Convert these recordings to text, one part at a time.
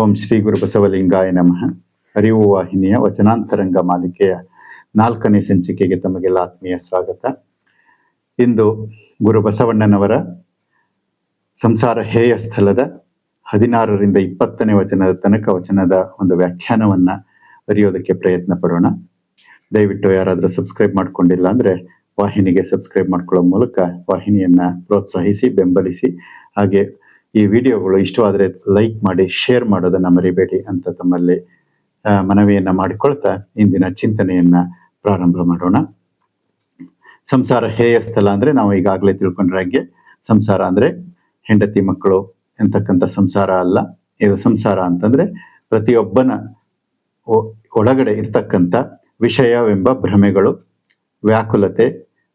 ಓಂ ಶ್ರೀ ಗುರು ಬಸವಲಿಂಗಾಯ ನಮಃ. ಅರಿವು ವಾಹಿನಿಯ ವಚನಾಂತರಂಗ ಮಾಲಿಕೆಯ ನಾಲ್ಕನೇ ಸಂಚಿಕೆಗೆ ತಮಗೆಲ್ಲ ಆತ್ಮೀಯ ಸ್ವಾಗತ. ಇಂದು ಗುರು ಬಸವಣ್ಣನವರ ಸಂಸಾರ ಹೇಯ ಸ್ಥಳದ ಹದಿನಾರರಿಂದ ಇಪ್ಪತ್ತನೇ ವಚನದ ತನಕ ವಚನದ ಒಂದು ವ್ಯಾಖ್ಯಾನವನ್ನ ಅರಿಯೋದಕ್ಕೆ ಪ್ರಯತ್ನ ಪಡೋಣ. ದಯವಿಟ್ಟು ಯಾರಾದರೂ ಸಬ್ಸ್ಕ್ರೈಬ್ ಮಾಡ್ಕೊಂಡಿಲ್ಲ ಅಂದ್ರೆ ವಾಹಿನಿಗೆ ಸಬ್ಸ್ಕ್ರೈಬ್ ಮಾಡ್ಕೊಳ್ಳೋ ಮೂಲಕ ವಾಹಿನಿಯನ್ನ ಪ್ರೋತ್ಸಾಹಿಸಿ, ಬೆಂಬಲಿಸಿ, ಹಾಗೆ ಈ ವಿಡಿಯೋಗಳು ಇಷ್ಟವಾದರೆ ಲೈಕ್ ಮಾಡಿ, ಶೇರ್ ಮಾಡೋದನ್ನ ಮರಿಬೇಡಿ ಅಂತ ತಮ್ಮಲ್ಲಿ ಮನವಿಯನ್ನು ಮಾಡಿಕೊಳ್ತಾ ಇಂದಿನ ಚಿಂತನೆಯನ್ನ ಪ್ರಾರಂಭ ಮಾಡೋಣ. ಸಂಸಾರ ಹೇಯ ಸ್ಥಳ ಅಂದರೆ ನಾವು ಈಗಾಗಲೇ ತಿಳ್ಕೊಂಡ್ರೆ ಹಾಗೆ ಸಂಸಾರ ಅಂದರೆ ಹೆಂಡತಿ ಮಕ್ಕಳು ಎಂತಕ್ಕಂಥ ಸಂಸಾರ ಅಲ್ಲ. ಇದು ಸಂಸಾರ ಅಂತಂದರೆ ಪ್ರತಿಯೊಬ್ಬನ ಒಳಗಡೆ ಇರ್ತಕ್ಕಂಥ ವಿಷಯವೆಂಬ ಭ್ರಮೆಗಳು, ವ್ಯಾಕುಲತೆ,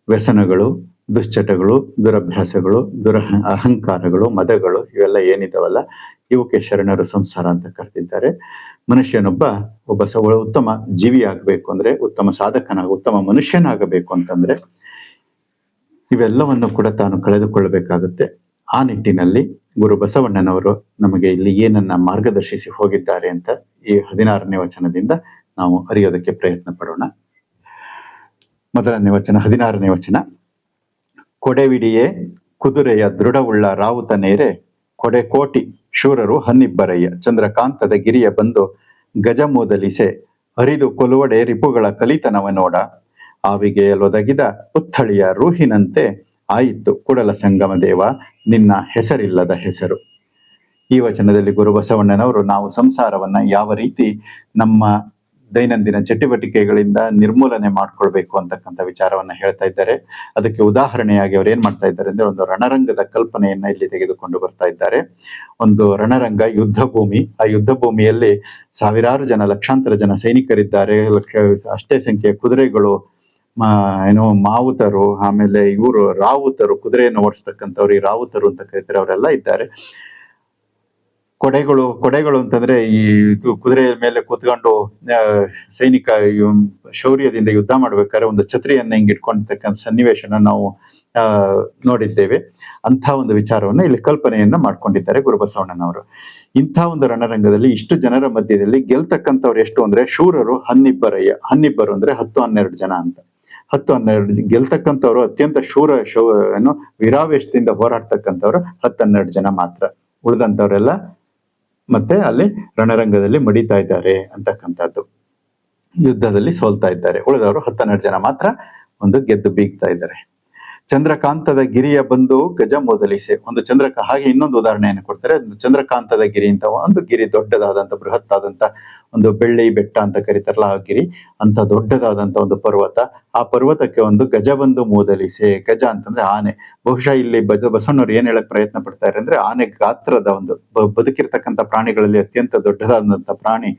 ವ್ಯಸನಗಳು ದುಶ್ಚಟಗಳು, ದುರಭ್ಯಾಸಗಳು, ದುರ ಅಹಂಕಾರಗಳು, ಮದಗಳು ಇವೆಲ್ಲ ಏನಿದಾವಲ್ಲ, ಇವಕ್ಕೆ ಶರಣರು ಸಂಸಾರ ಅಂತ ಕರೆದಿದ್ದಾರೆ. ಮನುಷ್ಯನೊಬ್ಬ ಒಬ್ಬ ಸ ಉತ್ತಮ ಜೀವಿ ಆಗಬೇಕು ಅಂದ್ರೆ, ಉತ್ತಮ ಸಾಧಕನಾಗ, ಉತ್ತಮ ಮನುಷ್ಯನಾಗಬೇಕು ಅಂತಂದ್ರೆ, ಇವೆಲ್ಲವನ್ನು ಕೂಡ ತಾನು ಕಳೆದುಕೊಳ್ಳಬೇಕಾಗುತ್ತೆ. ಆ ನಿಟ್ಟಿನಲ್ಲಿ ಗುರು ಬಸವಣ್ಣನವರು ನಮಗೆ ಇಲ್ಲಿ ಏನನ್ನ ಮಾರ್ಗದರ್ಶಿಸಿ ಹೋಗಿದ್ದಾರೆ ಅಂತ ಈ ಹದಿನಾರನೇ ವಚನದಿಂದ ನಾವು ಅರಿಯೋದಕ್ಕೆ ಪ್ರಯತ್ನ ಪಡೋಣ. ಮೊದಲನೇ ವಚನ, ಹದಿನಾರನೇ ವಚನ. ಕೊಡೆವಿಡಿಯೇ ಕುದುರೆಯ ದೃಢವುಳ್ಳ ರಾವುತ ನೇರೆ, ಕೊಡೆ ಕೋಟಿ ಶೂರರು ಹನ್ನಿಬ್ಬರಯ್ಯ. ಚಂದ್ರಕಾಂತದ ಗಿರಿಯ ಬಂದು ಗಜಮೂದಲಿಸೆ, ಹರಿದು ಕೊಲುವಡೆ ರಿಪುಗಳ ಕಲಿತನವ ನೋಡ ಆವಿಗೆಯಲೊದಗಿದ ಪುತ್ಥಳಿಯ ರೂಹಿನಂತೆ ಆಯಿತು ಕುಡಲ ಸಂಗಮ ದೇವ, ನಿನ್ನ ಹೆಸರಿಲ್ಲದ ಹೆಸರು. ಈ ವಚನದಲ್ಲಿ ಗುರುಬಸವಣ್ಣನವರು ನಾವು ಸಂಸಾರವನ್ನ ಯಾವ ರೀತಿ ನಮ್ಮ ದೈನಂದಿನ ಚಟುವಟಿಕೆಗಳಿಂದ ನಿರ್ಮೂಲನೆ ಮಾಡ್ಕೊಳ್ಬೇಕು ಅಂತಕ್ಕಂಥ ವಿಚಾರವನ್ನ ಹೇಳ್ತಾ ಇದ್ದಾರೆ. ಅದಕ್ಕೆ ಉದಾಹರಣೆಯಾಗಿ ಅವ್ರು ಏನ್ ಮಾಡ್ತಾ ಇದ್ದಾರೆ ಅಂದ್ರೆ ಒಂದು ರಣರಂಗದ ಕಲ್ಪನೆಯನ್ನ ಇಲ್ಲಿ ತೆಗೆದುಕೊಂಡು ಬರ್ತಾ ಇದ್ದಾರೆ. ಒಂದು ರಣರಂಗ ಯುದ್ಧ ಭೂಮಿ ಆ ಯುದ್ಧ ಭೂಮಿಯಲ್ಲಿ ಸಾವಿರಾರು ಜನ, ಲಕ್ಷಾಂತರ ಜನ ಸೈನಿಕರಿದ್ದಾರೆ. ಅಷ್ಟೇ ಸಂಖ್ಯೆಯ ಕುದುರೆಗಳು ಏನೋ, ಮಾವುತರು, ಆಮೇಲೆ ಇವರು ರಾವುತರು, ಕುದುರೆಯನ್ನು ಓಡಿಸ್ತಕ್ಕಂಥವ್ರು, ಈ ರಾವುತರು ಅಂತ ಕರೀತಾರೆ, ಅವರೆಲ್ಲ ಇದ್ದಾರೆ. ಕೊಡೆಗಳು ಕೊಡೆಗಳು ಅಂತಂದ್ರೆ ಈ ಇದು ಕುದುರೆಯ ಮೇಲೆ ಕೂತ್ಕೊಂಡು ಸೈನಿಕ ಶೌರ್ಯದಿಂದ ಯುದ್ಧ ಮಾಡ್ಬೇಕಾದ್ರೆ ಒಂದು ಛತ್ರಿಯನ್ನ ಹಿಂಗೆ ಇಟ್ಕೊಂಡಿರ್ತಕ್ಕಂಥ ಸನ್ನಿವೇಶನ ನಾವು ನೋಡಿದ್ದೇವೆ. ಅಂಥ ಒಂದು ವಿಚಾರವನ್ನ ಇಲ್ಲಿ ಕಲ್ಪನೆಯನ್ನ ಮಾಡ್ಕೊಂಡಿದ್ದಾರೆ ಗುರುಬಸವಣ್ಣನವರು. ಇಂಥ ಒಂದು ರಣರಂಗದಲ್ಲಿ ಇಷ್ಟು ಜನರ ಮಧ್ಯದಲ್ಲಿ ಗೆಲ್ತಕ್ಕಂಥವ್ರು ಎಷ್ಟು ಅಂದ್ರೆ ಶೂರರು ಹನ್ನಿಬ್ಬರಯ್ಯ ಹನ್ನಿಬ್ಬರು ಅಂದ್ರೆ ಹತ್ತು ಹನ್ನೆರಡು ಜನ ಅಂತ. ಹತ್ತು ಹನ್ನೆರಡು ಗೆಲ್ತಕ್ಕಂಥವ್ರು ಅತ್ಯಂತ ಶೂರ ಶೋ, ಏನು, ವೀರಾವೇಶದಿಂದ ಹೋರಾಡ್ತಕ್ಕಂಥವ್ರು ಹತ್ತು ಹನ್ನೆರಡು ಜನ ಮಾತ್ರ. ಉಳಿದಂಥವ್ರೆಲ್ಲ ಮತ್ತೆ ಅಲ್ಲಿ ರಣರಂಗದಲ್ಲಿ ಮಡಿತಾ ಇದ್ದಾರೆ ಅಂತಕ್ಕಂಥದ್ದು. ಯುದ್ಧದಲ್ಲಿ ಸೋಲ್ತಾ ಇದ್ದಾರೆ. ಉಳಿದವರು ಹತ್ತನ್ನೆರಡು ಜನ ಮಾತ್ರ ಒಂದು ಗೆದ್ದು ಬೀಗ್ತಾ ಇದ್ದಾರೆ. ಚಂದ್ರಕಾಂತದ ಗಿರಿಯ ಬಂದು ಗಜ ಮೊದಲಿಸೆ ಒಂದು ಚಂದ್ರಕ ಹಾಗೆ ಇನ್ನೊಂದು ಉದಾಹರಣೆಯನ್ನು ಕೊಡ್ತಾರೆ. ಚಂದ್ರಕಾಂತದ ಗಿರಿ ಅಂತ ಒಂದು ಗಿರಿ ದೊಡ್ಡದಾದಂತ ಬೃಹತ್ತಾದಂತ ಒಂದು ಬೆಳ್ಳಿ, ಬೆಟ್ಟ ಅಂತ ಕರೀತಾರಲ್ಲ ಆ ಅಂತ ದೊಡ್ಡದಾದಂತ ಒಂದು ಪರ್ವತ. ಆ ಪರ್ವತಕ್ಕೆ ಒಂದು ಗಜ ಬಂದು ಮೂದಲಿಸೆ ಗಜ ಅಂತಂದ್ರೆ ಆನೆ. ಬಹುಶಃ ಇಲ್ಲಿ ಬಜ ಬಸವಣ್ಣವ್ರು ಏನ್ ಹೇಳಕ್ ಪ್ರಯತ್ನ ಪಡ್ತಾರೆ ಅಂದ್ರೆ ಆನೆ ಗಾತ್ರದ ಒಂದು ಬದುಕಿರ್ತಕ್ಕಂತ ಪ್ರಾಣಿಗಳಲ್ಲಿ ಅತ್ಯಂತ ದೊಡ್ಡದಾದಂತ ಪ್ರಾಣಿ.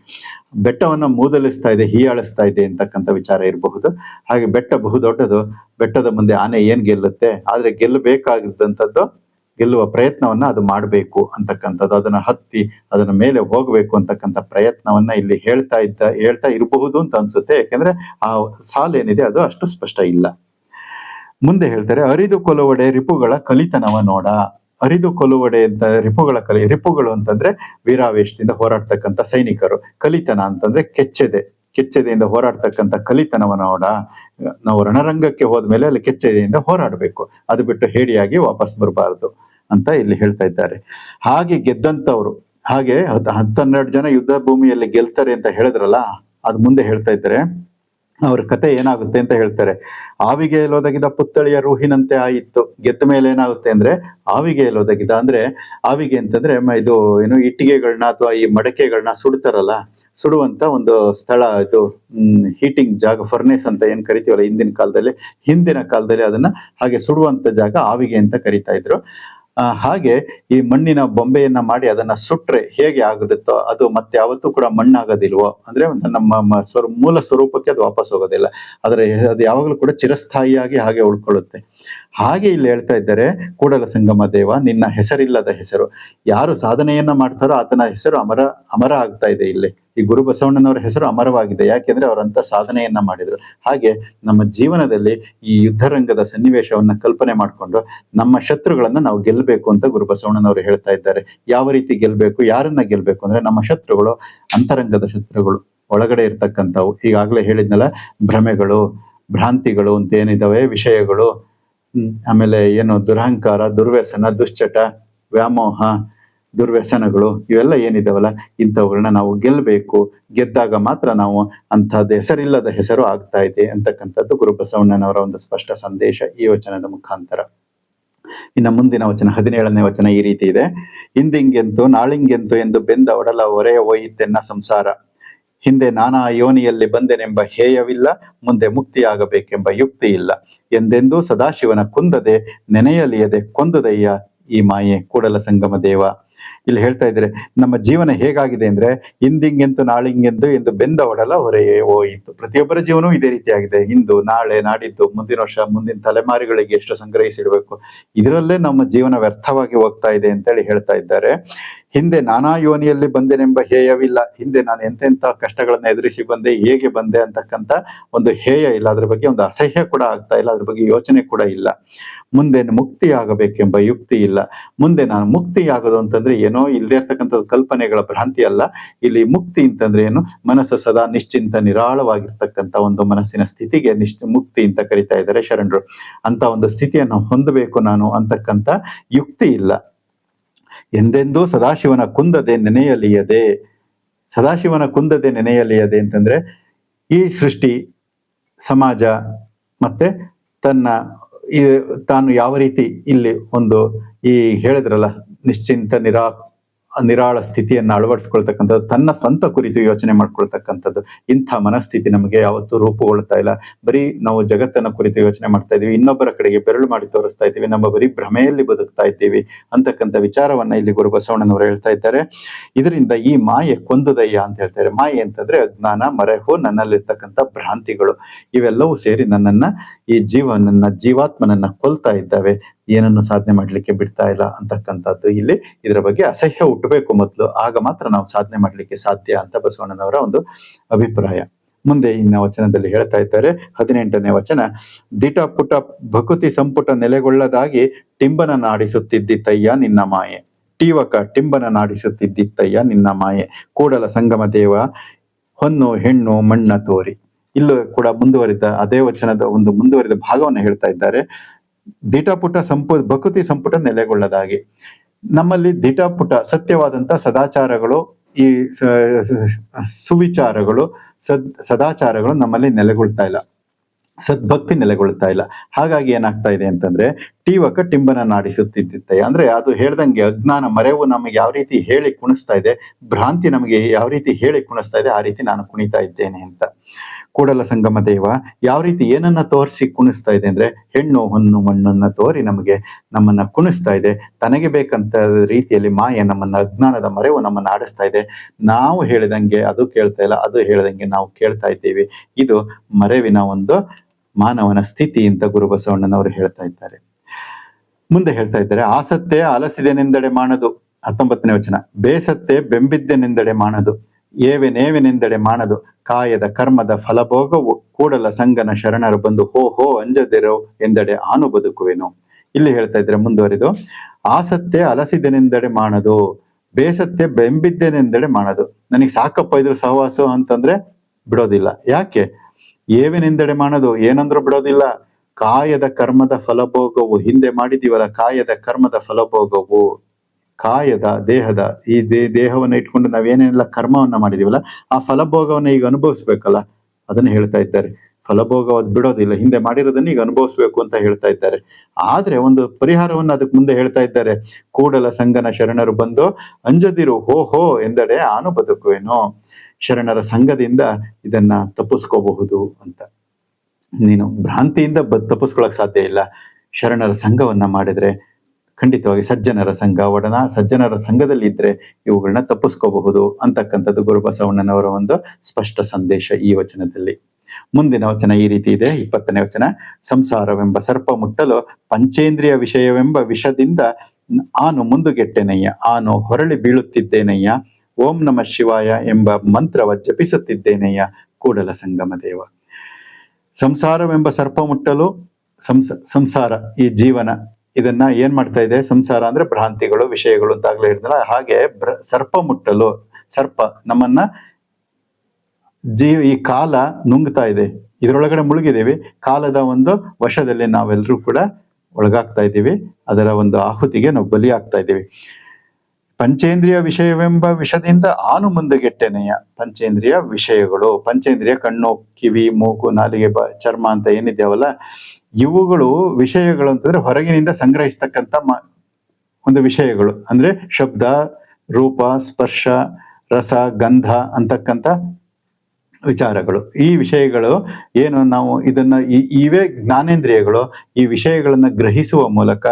ಬೆಟ್ಟವನ್ನ ಮೂದಲಿಸ್ತಾ ಇದೆ, ಹೀಯಾಳಿಸ್ತಾ ಇದೆ ಅಂತಕ್ಕಂಥ ವಿಚಾರ ಇರಬಹುದು. ಹಾಗೆ ಬೆಟ್ಟ ಬಹುದೊಡ್ಡದು ಬೆಟ್ಟದ ಮುಂದೆ ಆನೆ ಏನ್ ಗೆಲ್ಲುತ್ತೆ? ಆದ್ರೆ ಗೆಲ್ಲಬೇಕಾಗಿದ್ದಂಥದ್ದು ಗೆಲ್ಲುವ ಪ್ರಯತ್ನವನ್ನ ಅದು ಮಾಡಬೇಕು ಅಂತಕ್ಕಂಥದ್ದು, ಅದನ್ನ ಹತ್ತಿ ಅದನ್ನ ಮೇಲೆ ಹೋಗಬೇಕು ಅಂತಕ್ಕಂಥ ಪ್ರಯತ್ನವನ್ನ ಇಲ್ಲಿ ಹೇಳ್ತಾ ಇದ್ದ, ಹೇಳ್ತಾ ಇರಬಹುದು ಅಂತ ಅನ್ಸುತ್ತೆ. ಯಾಕಂದ್ರೆ ಆ ಸಾಲ್ ಏನಿದೆ ಅದು ಅಷ್ಟು ಸ್ಪಷ್ಟ ಇಲ್ಲ. ಮುಂದೆ ಹೇಳ್ತಾರೆ, ಅರಿದು ಕೊಲುವಡೆ ರಿಪುಗಳ ಕಲಿತನವ ನೋಡ. ಅರಿದು ಕೊಲುವಡೆ ಅಂತ ರಿಪುಗಳ ಕಲಿ, ರಿಪುಗಳು ಅಂತಂದ್ರೆ ವೀರಾವೇಶದಿಂದ ಹೋರಾಡ್ತಕ್ಕಂಥ ಸೈನಿಕರು. ಕಲಿತನ ಅಂತಂದ್ರೆ ಕೆಚ್ಚೆದೆ, ಕೆಚ್ಚೆದೆಯಿಂದ ಹೋರಾಡ್ತಕ್ಕಂಥ ಕಲಿತನವ ನೋಡ. ನಾವು ರಣರಂಗಕ್ಕೆ ಹೋದ್ಮೇಲೆ ಅಲ್ಲಿ ಕೆಚ್ಚೆದೆಯಿಂದ ಹೋರಾಡಬೇಕು. ಅದು ಬಿಟ್ಟು ಹೇಡಿಯಾಗಿ ವಾಪಸ್ ಬರಬಾರದು. ಅಂತ ಇಲ್ಲಿ ಹೇಳ್ತಾ ಇದ್ದಾರೆ. ಹಾಗೆ ಗೆದ್ದಂತವ್ರು ಹಾಗೆ ಹತ್ತನ್ನೆರಡು ಜನ ಯುದ್ಧ ಭೂಮಿಯಲ್ಲಿ ಗೆಲ್ತಾರೆ ಅಂತ ಹೇಳಿದ್ರಲ್ಲ, ಅದು ಮುಂದೆ ಹೇಳ್ತಾ ಇದ್ದಾರೆ. ಅವ್ರ ಕತೆ ಏನಾಗುತ್ತೆ ಅಂತ ಹೇಳ್ತಾರೆ. ಆವಿಗೆ ಎಲೊದಗಿದ ಪುತ್ಥಳಿಯ ರೂಹಿನಂತೆ ಆಯಿತು. ಗೆದ್ದ ಮೇಲೆ ಏನಾಗುತ್ತೆ ಅಂದ್ರೆ ಆವಿಗೆ ಎಲೊದಗಿದ ಅಂದ್ರೆ, ಆವಿಗೆ ಅಂತಂದ್ರೆ ಇದು ಏನು ಇಟ್ಟಿಗೆಗಳನ್ನ ಅಥವಾ ಈ ಮಡಕೆಗಳನ್ನ ಸುಡ್ತಾರಲ್ಲ ಸುಡುವಂತ ಒಂದು ಸ್ಥಳ ಇದು ಹೀಟಿಂಗ್ ಜಾಗ ಫರ್ನೇಸ್ ಅಂತ ಏನ್ ಕರಿತೀವಲ್ಲ, ಹಿಂದಿನ ಕಾಲದಲ್ಲಿ ಹಿಂದಿನ ಕಾಲದಲ್ಲಿ ಅದನ್ನ ಹಾಗೆ ಸುಡುವಂತ ಜಾಗ ಆವಿಗೆ ಅಂತ ಕರಿತಾ ಇದ್ರು. ಹಾಗೆ ಈ ಮಣ್ಣಿನ ಬೊಂಬೆಯನ್ನ ಮಾಡಿ ಅದನ್ನ ಸುಟ್ರೆ ಹೇಗೆ ಆಗುತ್ತೋ ಅದು ಮತ್ತೆ ಯಾವತ್ತೂ ಕೂಡ ಮಣ್ಣಾಗೋದಿಲ್ವೋ? ಅಂದ್ರೆ ನಮ್ಮ ಸ್ವರ, ಮೂಲ ಸ್ವರೂಪಕ್ಕೆ ಅದು ವಾಪಸ್ ಹೋಗೋದಿಲ್ಲ. ಆದರೆ ಅದು ಯಾವಾಗಲೂ ಕೂಡ ಚಿರಸ್ಥಾಯಿಯಾಗಿ ಹಾಗೆ ಉಳ್ಕೊಳ್ಳುತ್ತೆ. ಹಾಗೆ ಇಲ್ಲಿ ಹೇಳ್ತಾ ಇದ್ದಾರೆ, ಕೂಡಲ ಸಂಗಮ ದೇವ, ನಿನ್ನ ಹೆಸರಿಲ್ಲದ ಹೆಸರು. ಯಾರು ಸಾಧನೆಯನ್ನ ಮಾಡ್ತಾರೋ ಆತನ ಹೆಸರು ಅಮರ ಅಮರ ಆಗ್ತಾ ಇದೆ ಇಲ್ಲಿ. ಈ ಗುರು ಬಸವಣ್ಣನವರ ಹೆಸರು ಅಮರವಾಗಿದೆ. ಯಾಕೆಂದ್ರೆ ಅವರಂತ ಸಾಧನೆಯನ್ನ ಮಾಡಿದ್ರು. ಹಾಗೆ ನಮ್ಮ ಜೀವನದಲ್ಲಿ ಈ ಯುದ್ಧರಂಗದ ಸನ್ನಿವೇಶವನ್ನ ಕಲ್ಪನೆ ಮಾಡಿಕೊಂಡು ನಮ್ಮ ಶತ್ರುಗಳನ್ನ ನಾವು ಗೆಲ್ಲಬೇಕು ಅಂತ ಗುರು ಬಸವಣ್ಣನವರು ಹೇಳ್ತಾ ಇದ್ದಾರೆ. ಯಾವ ರೀತಿ ಗೆಲ್ಲಬೇಕು ಯಾರನ್ನ ಗೆಲ್ಲಬೇಕು ಅಂದ್ರೆ ನಮ್ಮ ಶತ್ರುಗಳು, ಅಂತರಂಗದ ಶತ್ರುಗಳು, ಒಳಗಡೆ ಇರ್ತಕ್ಕಂಥವು. ಈಗಾಗಲೇ ಹೇಳಿದ್ನಲ್ಲ, ಭ್ರಮೆಗಳು, ಭ್ರಾಂತಿಗಳು ಅಂತ ಏನಿದಾವೆ ವಿಷಯಗಳು ಆಮೇಲೆ ಏನು ದುರಹಂಕಾರ, ದುರ್ವ್ಯಸನ, ದುಶ್ಚಟ, ವ್ಯಾಮೋಹ ದುರ್ವ್ಯಸನಗಳು ಇವೆಲ್ಲ ಏನಿದಾವಲ್ಲ? ಇಂಥವುಗಳನ್ನ ನಾವು ಗೆಲ್ಲಬೇಕು ಗೆದ್ದಾಗ ಮಾತ್ರ ನಾವು ಅಂಥದ್ದು ಹೆಸರಿಲ್ಲದ ಹೆಸರು ಆಗ್ತಾ ಇದೆ ಅಂತಕ್ಕಂಥದ್ದು ಗುರುಬಸವಣ್ಣನವರ ಒಂದು ಸ್ಪಷ್ಟ ಸಂದೇಶ ಈ ವಚನದ ಮುಖಾಂತರ. ಇನ್ನು ಮುಂದಿನ ವಚನ, ಹದಿನೇಳನೇ ವಚನ ಈ ರೀತಿ ಇದೆ. ಹಿಂದಿಂಗೆಂತು, ನಾಳಿಂಗೆಂತು ಎಂದು ಬೆಂದ ಒಡಲ ಒರೆಯ ಒಯ್ಯಿತೆನ್ನ ಸಂಸಾರ. ಹಿಂದೆ ನಾನಾ ಯೋನಿಯಲ್ಲಿ ಬಂದೆನೆಂಬ ಹೇಯವಿಲ್ಲ, ಮುಂದೆ ಮುಕ್ತಿಯಾಗಬೇಕೆಂಬ ಯುಕ್ತಿ ಇಲ್ಲ. ಎಂದೆಂದೂ ಸದಾಶಿವನ ಕುಂದದೆ ನೆನೆಯಲಿಯದೆ ಕೊಂದುದಯ್ಯ ಈ ಮಾಯೆ ಕೂಡಲ ಸಂಗಮ ದೇವ. ಇಲ್ಲಿ ಹೇಳ್ತಾ ಇದ್ರೆ ನಮ್ಮ ಜೀವನ ಹೇಗಾಗಿದೆ ಅಂದ್ರೆ ಇಂದಿಂಗೆಂತು ನಾಳಿಂಗೆಂದು ಎಂದು ಬೆಂದ ಒಡಲ ಹೊರೆಯೇ ಹೋಯಿತು. ಪ್ರತಿಯೊಬ್ಬರ ಜೀವನವೂ ಇದೇ ರೀತಿಯಾಗಿದೆ. ಇಂದು, ನಾಳೆ, ನಾಡಿದ್ದು, ಮುಂದಿನ ವರ್ಷ, ಮುಂದಿನ ತಲೆಮಾರುಗಳಿಗೆ ಎಷ್ಟು ಸಂಗ್ರಹಿಸಿಡ್ಬೇಕು? ಇದರಲ್ಲೇ ನಮ್ಮ ಜೀವನ ವ್ಯರ್ಥವಾಗಿ ಹೋಗ್ತಾ ಇದೆ ಅಂತೇಳಿ ಹೇಳ್ತಾ ಇದ್ದಾರೆ. ಹಿಂದೆ ನಾನಾ ಯೋನಿಯಲ್ಲಿ ಬಂದೆನೆಂಬ ಹೇಯವಿಲ್ಲ. ಹಿಂದೆ ನಾನು ಎಂತೆಂಥ ಕಷ್ಟಗಳನ್ನ ಎದುರಿಸಿ ಬಂದೆ, ಹೇಗೆ ಬಂದೆ ಅಂತಕ್ಕಂಥ ಒಂದು ಹೇಯ ಇಲ್ಲ. ಅದ್ರ ಬಗ್ಗೆ ಒಂದು ಅಸಹ್ಯ ಕೂಡ ಆಗ್ತಾ ಇಲ್ಲ. ಅದ್ರ ಬಗ್ಗೆ ಯೋಚನೆ ಕೂಡ ಇಲ್ಲ. ಮುಂದೆ ಮುಕ್ತಿ ಆಗಬೇಕೆಂಬ ಯುಕ್ತಿ ಇಲ್ಲ. ಮುಂದೆ ನಾನು ಮುಕ್ತಿ ಆಗೋದು ಅಂತಂದ್ರೆ ಏನೋ ಇಲ್ಲದೆ ಇರ್ತಕ್ಕಂಥದ್ದು ಕಲ್ಪನೆಗಳ ಭ್ರಾಂತಿ ಅಲ್ಲ. ಇಲ್ಲಿ ಮುಕ್ತಿ ಅಂತಂದ್ರೆ ಏನು? ಮನಸ್ಸು ಸದಾ ನಿಶ್ಚಿಂತ, ನಿರಾಳವಾಗಿರ್ತಕ್ಕಂಥ ಒಂದು ಮನಸ್ಸಿನ ಸ್ಥಿತಿಗೆ ನಿಶ್ ಮುಕ್ತಿ ಅಂತ ಕರಿತಾ ಇದ್ದಾರೆ ಶರಣರು. ಅಂತ ಒಂದು ಸ್ಥಿತಿಯನ್ನು ಹೊಂದಬೇಕು ನಾನು ಅಂತಕ್ಕಂಥ ಯುಕ್ತಿ ಇಲ್ಲ. ಎಂದೆಂದೂ ಸದಾಶಿವನ ಕುಂದದೆ ನೆನೆಯಲಿಯದೆ, ಸದಾಶಿವನ ಕುಂದದೆ ನೆನೆಯಲಿಯದೆ ಅಂತಂದ್ರೆ ಈ ಸೃಷ್ಟಿ, ಸಮಾಜ ಮತ್ತೆ ತನ್ನ ಈ ತಾನು ಯಾವ ರೀತಿ ಇಲ್ಲಿ ಒಂದು ಈ ಹೇಳಿದ್ರಲ್ಲ, ನಿಶ್ಚಿಂತ ನಿರಾ ನಿರಾಳ ಸ್ಥಿತಿಯನ್ನು ಅಳವಡಿಸ್ಕೊಳ್ತಕ್ಕಂಥದ್ದು, ತನ್ನ ಸ್ವಂತ ಕುರಿತು ಯೋಚನೆ ಮಾಡ್ಕೊಳ್ತಕ್ಕಂಥದ್ದು, ಇಂಥ ಮನಸ್ಥಿತಿ ನಮಗೆ ಯಾವತ್ತೂ ರೂಪುಗೊಳ್ತಾ ಇಲ್ಲ. ಬರೀ ನಾವು ಜಗತ್ತನ್ನ ಕುರಿತು ಯೋಚನೆ ಮಾಡ್ತಾ ಇದೀವಿ ಇನ್ನೊಬ್ಬರ ಕಡೆಗೆ ಬೆರಳು ಮಾಡಿ ತೋರಿಸ್ತಾ ಇದ್ದೀವಿ, ನಮ್ಮ ಬರೀ ಭ್ರಮೆಯಲ್ಲಿ ಬದುಕ್ತಾ ಇದ್ದೀವಿ ಅಂತಕ್ಕಂಥ ವಿಚಾರವನ್ನ ಇಲ್ಲಿ ಗುರು ಬಸವಣ್ಣನವರು ಹೇಳ್ತಾ ಇದ್ದಾರೆ. ಇದರಿಂದ ಈ ಮಾಯೆ ಕೊಂದುದಯ್ಯ ಅಂತ ಹೇಳ್ತಾರೆ ಮಾಯೆ ಅಂತಂದ್ರೆ ಅಜ್ಞಾನ, ಮರೆಹು, ನನ್ನಲ್ಲಿರ್ತಕ್ಕಂಥ ಭ್ರಾಂತಿಗಳು. ಇವೆಲ್ಲವೂ ಸೇರಿ ನನ್ನನ್ನ ಈ ಜೀವನನ್ನ, ಜೀವಾತ್ಮನನ್ನ ಕೊಲ್ತಾ ಇದ್ದಾವೆ. ಏನನ್ನು ಸಾಧನೆ ಮಾಡ್ಲಿಕ್ಕೆ ಬಿಡ್ತಾ ಇಲ್ಲ ಅಂತಕ್ಕಂಥದ್ದು ಇಲ್ಲಿ ಇದರ ಬಗ್ಗೆ ಅಸಹ್ಯ ಹುಟ್ಟಬೇಕು ಮೊದಲು. ಆಗ ಮಾತ್ರ ನಾವು ಸಾಧನೆ ಮಾಡ್ಲಿಕ್ಕೆ ಸಾಧ್ಯ ಅಂತ ಬಸವಣ್ಣನವರ ಒಂದು ಅಭಿಪ್ರಾಯ. ಮುಂದೆ ಇನ್ನ ವಚನದಲ್ಲಿ ಹೇಳ್ತಾ ಇದ್ದಾರೆ. ಹದಿನೆಂಟನೇ ವಚನ, ದಿಟ ಪುಟ ಭಕುತಿ ಸಂಪುಟ ನೆಲೆಗೊಳ್ಳದಾಗಿ ಟಿಂಬನ ನಾಡಿಸುತ್ತಿದ್ದಿತ್ತಯ್ಯ ನಿನ್ನ ಮಾಯೆ. ಟೀವಕ ಟಿಂಬನ ನಾಡಿಸುತ್ತಿದ್ದಿತ್ತಯ್ಯ ನಿನ್ನ ಮಾಯೆ. ಕೂಡಲ ಸಂಗಮ ದೇವ, ಹೊನ್ನು ಹೆಣ್ಣು ಮಣ್ಣ ತೋರಿ. ಇಲ್ಲೂ ಕೂಡ ಮುಂದುವರಿದ ಅದೇ ವಚನದ ಒಂದು ಮುಂದುವರಿದ ಭಾಗವನ್ನು ಹೇಳ್ತಾ ಇದ್ದಾರೆ. ದಿಟಪುಟ ಸಂಪು, ಭಕುತಿ ಸಂಪುಟ ನೆಲೆಗೊಳ್ಳದಾಗಿ. ನಮ್ಮಲ್ಲಿ ದಿಟಪುಟ ಸತ್ಯವಾದಂತ ಸದಾಚಾರಗಳು, ಈ ಸುವಿಚಾರಗಳು, ಸದ್, ಸದಾಚಾರಗಳು ನಮ್ಮಲ್ಲಿ ನೆಲೆಗೊಳ್ತಾ ಇಲ್ಲ. ಸದ್ಭಕ್ತಿ ನೆಲೆಗೊಳ್ತಾ ಇಲ್ಲ. ಹಾಗಾಗಿ ಏನಾಗ್ತಾ ಇದೆ ಅಂತಂದ್ರೆ, ಟೀವಕ ಟಿಂಬನ ನಾಡಿಸುತ್ತಿದ್ದೆ ಅಂದ್ರೆ ಅದು ಹೇಳ್ದಂಗೆ ಅಜ್ಞಾನ ಮರೆವು ನಮಗೆ ಯಾವ ರೀತಿ ಹೇಳಿ ಕುಣಿಸ್ತಾ ಇದೆ, ಭ್ರಾಂತಿ ನಮಗೆ ಯಾವ ರೀತಿ ಹೇಳಿ ಕುಣಿಸ್ತಾ ಇದೆ, ಆ ರೀತಿ ನಾನು ಕುಣಿತಾ ಇದ್ದೇನೆ ಅಂತ. ಕೂಡಲ ಸಂಗಮ ದೇವ, ಯಾವ ರೀತಿ ಏನನ್ನ ತೋರಿಸಿ ಕುಣಿಸ್ತಾ ಇದೆ ಅಂದ್ರೆ ಹೆಣ್ಣು ಹೊನ್ನು ಮಣ್ಣನ್ನ ತೋರಿ ನಮಗೆ ನಮ್ಮನ್ನ ಕುಣಿಸ್ತಾ ಇದೆ. ತನಗೆ ಬೇಕಂತ ರೀತಿಯಲ್ಲಿ ಮಾಯ ನಮ್ಮನ್ನ, ಅಜ್ಞಾನದ ಮರೆವು ನಮ್ಮನ್ನ ಆಡಿಸ್ತಾ ಇದೆ. ನಾವು ಹೇಳಿದಂಗೆ ಅದು ಕೇಳ್ತಾ ಇಲ್ಲ, ಅದು ಹೇಳಿದಂಗೆ ನಾವು ಕೇಳ್ತಾ ಇದ್ದೀವಿ. ಇದು ಮರೆವಿನ ಒಂದು ಮಾನವನ ಸ್ಥಿತಿ ಅಂತ ಗುರು ಬಸವಣ್ಣನವರು ಹೇಳ್ತಾ ಇದ್ದಾರೆ. ಮುಂದೆ ಹೇಳ್ತಾ ಇದ್ದಾರೆ, ಆಸತ್ತೆ ಅಲಸಿದೆನೆಂದೆಡೆ ಮಾಡದು ಹತ್ತೊಂಬತ್ತನೇ ವಚನ, ಬೇಸತ್ತೆ ಬೆಂಬಿದ್ದೆನೆಂದೆಡೆ ಮಾಡದು ಏವೆನೇವೆನೆಂದೆಡೆ ಮಾಡದು ಕಾಯದ ಕರ್ಮದ ಫಲಭೋಗವು ಕೂಡಲ ಸಂಗನ ಶರಣರು ಬಂದು ಹೋ ಹೋ ಅಂಜದಿರೋ ಎಂದೆಡೆ ಆನು ಬದುಕುವೆನು. ಇಲ್ಲಿ ಹೇಳ್ತಾ ಇದ್ರೆ ಮುಂದುವರಿದು. ಆಸತ್ತೆ ಅಲಸಿದೆನೆಂದೆಡೆ ಮಾಡದು ಬೇಸತ್ತೆ ಬೆಂಬಿದ್ದೆನೆಂದೆಡೆ ಮಾಡದು ನನಗೆ ಸಾಕಪ್ಪ ಇದ್ರ ಸಹವಾಸ ಅಂತಂದ್ರೆ ಬಿಡೋದಿಲ್ಲ. ಯಾಕೆ? ಏವೆನೆಂದೆಡೆ ಮಾಡದು ಏನಂದ್ರೂ ಬಿಡೋದಿಲ್ಲ. ಕಾಯದ ಕರ್ಮದ ಫಲಭೋಗವು ಹಿಂದೆ ಮಾಡಿದೀವಲ್ಲ ಕಾಯದ ಕರ್ಮದ ಫಲಭೋಗವು. ಕಾಯದ ದೇಹದ ಈ ದೇ, ದೇಹವನ್ನು ಇಟ್ಕೊಂಡು ನಾವೇನೆಲ್ಲ ಕರ್ಮವನ್ನು ಮಾಡಿದೀವಲ್ಲ, ಆ ಫಲಭೋಗವನ್ನು ಈಗ ಅನುಭವಿಸ್ಬೇಕಲ್ಲ? ಅದನ್ನು ಹೇಳ್ತಾ ಇದ್ದಾರೆ. ಫಲಭೋಗ ಅದು ಬಿಡೋದಿಲ್ಲ, ಹಿಂದೆ ಮಾಡಿರೋದನ್ನು ಈಗ ಅನುಭವಿಸ್ಬೇಕು ಅಂತ ಹೇಳ್ತಾ ಇದ್ದಾರೆ. ಆದ್ರೆ ಒಂದು ಪರಿಹಾರವನ್ನು ಅದಕ್ಕೆ ಮುಂದೆ ಹೇಳ್ತಾ ಇದ್ದಾರೆ. ಕೂಡಲ ಸಂಗನ ಶರಣರು ಬಂದು, ಅಂಜದಿರು ಹೋ ಹೋ ಎಂದಡೆ ಆನು ಬದುಕುವೇನೋ. ಶರಣರ ಸಂಘದಿಂದ ಇದನ್ನ ತಪ್ಪಿಸ್ಕೋಬಹುದು ಅಂತ. ನೀನು ಭ್ರಾಂತಿಯಿಂದ ಬ ತಪ್ಪಿಸ್ಕೊಳಕ್ ಸಾಧ್ಯ ಇಲ್ಲ. ಶರಣರ ಸಂಘವನ್ನ ಮಾಡಿದ್ರೆ ಖಂಡಿತವಾಗಿ ಸಜ್ಜನರ ಸಂಘ, ಒಡನಾ, ಸಜ್ಜನರ ಸಂಘದಲ್ಲಿ ಇದ್ರೆ ಇವುಗಳನ್ನ ತಪ್ಪಿಸ್ಕೋಬಹುದು ಅಂತಕ್ಕಂಥದ್ದು ಗುರುಬಸವಣ್ಣನವರ ಒಂದು ಸ್ಪಷ್ಟ ಸಂದೇಶ ಈ ವಚನದಲ್ಲಿ. ಮುಂದಿನ ವಚನ ಈ ರೀತಿ ಇದೆ. ಇಪ್ಪತ್ತನೇ ವಚನ, ಸಂಸಾರವೆಂಬ ಸರ್ಪ ಮುಟ್ಟಲು ಪಂಚೇಂದ್ರಿಯ ವಿಷಯವೆಂಬ ವಿಷದಿಂದ ಆನು ಮುಂದುಗೆಟ್ಟೆನಯ್ಯ, ಆನು ಹೊರಳಿ ಬೀಳುತ್ತಿದ್ದೇನಯ್ಯ, ಓಂ ನಮ ಶಿವಾಯ ಎಂಬ ಮಂತ್ರವ ಜಪಿಸುತ್ತಿದ್ದೇನಯ್ಯ, ಕೂಡಲ ಸಂಗಮ ದೇವ. ಸಂಸಾರವೆಂಬ ಸರ್ಪ ಮುಟ್ಟಲು ಸಂಸ, ಸಂಸಾರ ಈ ಜೀವನ ಇದನ್ನ ಏನ್ ಮಾಡ್ತಾ ಇದೆ? ಸಂಸಾರ ಅಂದ್ರೆ ಭ್ರಾಂತಿಗಳು, ವಿಷಯಗಳು ಅಂತ ಆಗ್ಲೇ ಹೇಳಿದ್ನಲ್ಲ, ಹಾಗೆ ಸರ್ಪ ಮುಟ್ಟಲು, ಸರ್ಪ ನಮ್ಮನ್ನ ಜೀವ, ಈ ಕಾಲ ನುಂಗ್ತಾ ಇದೆ. ಇದರೊಳಗಡೆ ಮುಳುಗಿದ್ದೀವಿ. ಕಾಲದ ಒಂದು ವಶದಲ್ಲಿ ನಾವೆಲ್ಲರೂ ಕೂಡ ಒಳಗಾಗ್ತಾ ಇದ್ದೀವಿ. ಅದರ ಒಂದು ಆಹುತಿಗೆ ನಾವು ಬಲಿಯಾಗ್ತಾ ಇದ್ದೀವಿ. ಪಂಚೇಂದ್ರಿಯ ವಿಷಯವೆಂಬ ವಿಷದಿಂದ ಆನು ಮುಂದಗೆಟ್ಟೆನೆಯ ಪಂಚೇಂದ್ರಿಯ ವಿಷಯಗಳು. ಪಂಚೇಂದ್ರಿಯ ಕಣ್ಣು, ಕಿವಿ, ಮೂಗು, ನಾಲಿಗೆ ಚರ್ಮ ಅಂತ ಏನಿದೆಯವಲ್ಲ ಇವುಗಳು ವಿಷಯಗಳು ಅಂತಂದ್ರೆ ಹೊರಗಿನಿಂದ ಸಂಗ್ರಹಿಸ್ತಕ್ಕಂಥ ಮ, ಒಂದು ವಿಷಯಗಳು. ಅಂದ್ರೆ ಶಬ್ದ, ರೂಪ, ಸ್ಪರ್ಶ, ರಸ, ಗಂಧ ಅಂತಕ್ಕಂಥ ವಿಚಾರಗಳು. ಈ ವಿಷಯಗಳು ಏನು ನಾವು ಇದನ್ನ ಇವೇ ಜ್ಞಾನೇಂದ್ರಿಯಗಳು. ಈ ವಿಷಯಗಳನ್ನ ಗ್ರಹಿಸುವ ಮೂಲಕ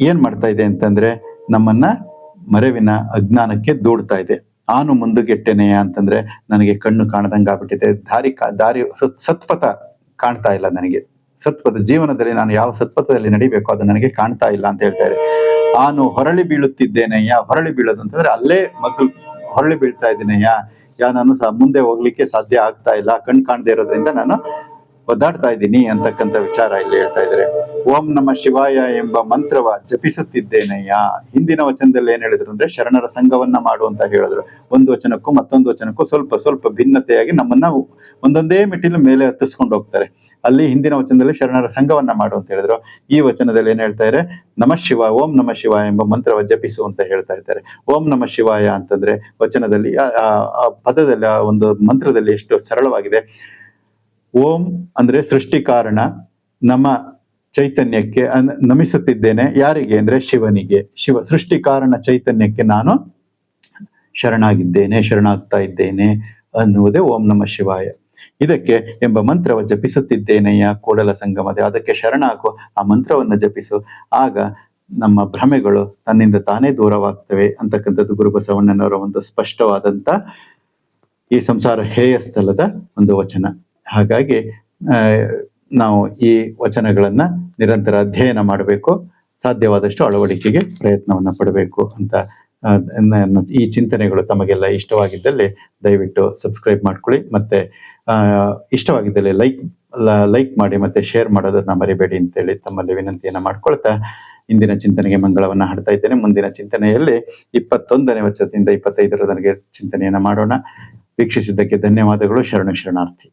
ಏನ್ ಮಾಡ್ತಾ ಇದೆ ಅಂತಂದ್ರೆ ನಮ್ಮನ್ನ ಮರೆವಿನ ಅಜ್ಞಾನಕ್ಕೆ ದೂಡ್ತಾ ಇದೆ. ಆನು ಮುಂದುಗೆಟ್ಟೆನೆಯ ಅಂತಂದ್ರೆ ನನಗೆ ಕಣ್ಣು ಕಾಣದಂಗ ಆಗ್ಬಿಟ್ಟಿದೆ ದಾರಿ ದಾರಿ ಸತ್- ಸತ್ಪಥ ಕಾಣ್ತಾ ಇಲ್ಲ ನನಗೆ. ಸತ್ಪಥ ಜೀವನದಲ್ಲಿ ನಾನು ಯಾವ ಸತ್ಪಥದಲ್ಲಿ ನಡಿಬೇಕು ಅದು ನನಗೆ ಕಾಣ್ತಾ ಇಲ್ಲ ಅಂತ ಹೇಳ್ತಾರೆ. ನಾನು ಹೊರಳಿ ಬೀಳುತ್ತಿದ್ದೇನೆಯ ಹೊರಳಿ ಬೀಳೋದು ಅಂತಂದ್ರೆ ಅಲ್ಲೇ ಮಗ್ಳು ಹೊರಳಿ ಬೀಳ್ತಾ ಇದ್ದೀನಯ್ಯ? ಯಾ, ನಾನು ಸಹ ಮುಂದೆ ಹೋಗ್ಲಿಕ್ಕೆ ಸಾಧ್ಯ ಆಗ್ತಾ ಇಲ್ಲ, ಕಣ್ ಕಾಣದೇ ಇರೋದ್ರಿಂದ ನಾನು ಒದ್ದಾಡ್ತಾ ಇದ್ದೀನಿ ಅಂತಕ್ಕಂಥ ವಿಚಾರ ಇಲ್ಲಿ ಹೇಳ್ತಾ ಇದ್ದಾರೆ. ಓಂ ನಮ ಶಿವಾಯ ಎಂಬ ಮಂತ್ರವ ಜಪಿಸುತ್ತಿದ್ದೇನಯ್ಯ? ಹಿಂದಿನ ವಚನದಲ್ಲಿ ಏನ್ ಹೇಳಿದ್ರು ಅಂದ್ರೆ ಶರಣರ ಸಂಘವನ್ನ ಮಾಡು ಅಂತ ಹೇಳಿದ್ರು. ಒಂದು ವಚನಕ್ಕೂ ಮತ್ತೊಂದು ವಚನಕ್ಕೂ ಸ್ವಲ್ಪ ಸ್ವಲ್ಪ ಭಿನ್ನತೆಯಾಗಿ ನಮ್ಮನ್ನ ಒಂದೊಂದೇ ಮೆಟ್ಟಿಲು ಮೇಲೆ ಹತ್ತಿಸ್ಕೊಂಡು ಹೋಗ್ತಾರೆ. ಅಲ್ಲಿ ಹಿಂದಿನ ವಚನದಲ್ಲಿ ಶರಣರ ಸಂಘವನ್ನ ಮಾಡು ಅಂತ ಹೇಳಿದ್ರು. ಈ ವಚನದಲ್ಲಿ ಏನ್ ಹೇಳ್ತಾ ಇದ್ದಾರೆ? ನಮ ಶಿವ, ಓಂ ನಮ ಶಿವ ಎಂಬ ಮಂತ್ರವ ಜಪಿಸು ಅಂತ ಹೇಳ್ತಾ ಇದ್ದಾರೆ. ಓಂ ನಮ ಶಿವಾಯ ಅಂತಂದ್ರೆ ವಚನದಲ್ಲಿ, ಆ ಪದದಲ್ಲಿ, ಆ ಒಂದು ಮಂತ್ರದಲ್ಲಿ ಎಷ್ಟು ಸರಳವಾಗಿದೆ. ಓಂ ಅಂದ್ರೆ ಸೃಷ್ಟಿ ಕಾರಣ ನಮ್ಮ ಚೈತನ್ಯಕ್ಕೆ ನಮಿಸುತ್ತಿದ್ದೇನೆ. ಯಾರಿಗೆ ಅಂದ್ರೆ ಶಿವನಿಗೆ. ಶಿವ ಸೃಷ್ಟಿ ಕಾರಣ ಚೈತನ್ಯಕ್ಕೆ ನಾನು ಶರಣಾಗಿದ್ದೇನೆ, ಶರಣಾಗ್ತಾ ಇದ್ದೇನೆ ಅನ್ನುವುದೇ ಓಂ ನಮ ಶಿವಾಯ. ಇದಕ್ಕೆ ಎಂಬ ಮಂತ್ರವ ಜಪಿಸುತ್ತಿದ್ದೇನೆಯ ಕೂಡಲ ಸಂಗಮದೆ. ಅದಕ್ಕೆ ಶರಣಾಗು, ಆ ಮಂತ್ರವನ್ನು ಜಪಿಸು. ಆಗ ನಮ್ಮ ಭ್ರಮೆಗಳು ತನ್ನಿಂದ ತಾನೇ ದೂರವಾಗ್ತವೆ ಅಂತಕ್ಕಂಥದ್ದು ಗುರು ಬಸವಣ್ಣನವರ ಒಂದು ಸ್ಪಷ್ಟವಾದಂತ ಈ ಸಂಸಾರ ಹೇಯ ಸ್ಥಳದ ಒಂದು ವಚನ. ಹಾಗಾಗಿ ನಾವು ಈ ವಚನಗಳನ್ನು ನಿರಂತರ ಅಧ್ಯಯನ ಮಾಡಬೇಕು, ಸಾಧ್ಯವಾದಷ್ಟು ಅಳವಡಿಕೆಗೆ ಪ್ರಯತ್ನವನ್ನು ಪಡಬೇಕು ಅಂತ ಈ ಚಿಂತನೆಗಳು ತಮಗೆಲ್ಲ ಇಷ್ಟವಾಗಿದ್ದಲ್ಲಿ ದಯವಿಟ್ಟು ಸಬ್ಸ್ಕ್ರೈಬ್ ಮಾಡ್ಕೊಳ್ಳಿ. ಮತ್ತೆ ಇಷ್ಟವಾಗಿದ್ದಲ್ಲಿ ಲೈಕ್ ಲೈಕ್ ಮಾಡಿ, ಮತ್ತೆ ಶೇರ್ ಮಾಡೋದನ್ನ ಮರಿಬೇಡಿ ಅಂತೇಳಿ ತಮ್ಮಲ್ಲಿ ವಿನಂತಿಯನ್ನು ಮಾಡ್ಕೊಳ್ತಾ ಇಂದಿನ ಚಿಂತನೆಗೆ ಮಂಗಳವನ್ನು ಹಾಡ್ತಾ ಇದ್ದೇನೆ. ಮುಂದಿನ ಚಿಂತನೆಯಲ್ಲಿ ಇಪ್ಪತ್ತೊಂದನೇ ವರ್ಷದಿಂದ ಇಪ್ಪತ್ತೈದರ ನನಗೆ ಚಿಂತನೆಯನ್ನ ಮಾಡೋಣ. ವೀಕ್ಷಿಸಿದ್ದಕ್ಕೆ ಧನ್ಯವಾದಗಳು. ಶರಣ ಶರಣಾರ್ಥಿ.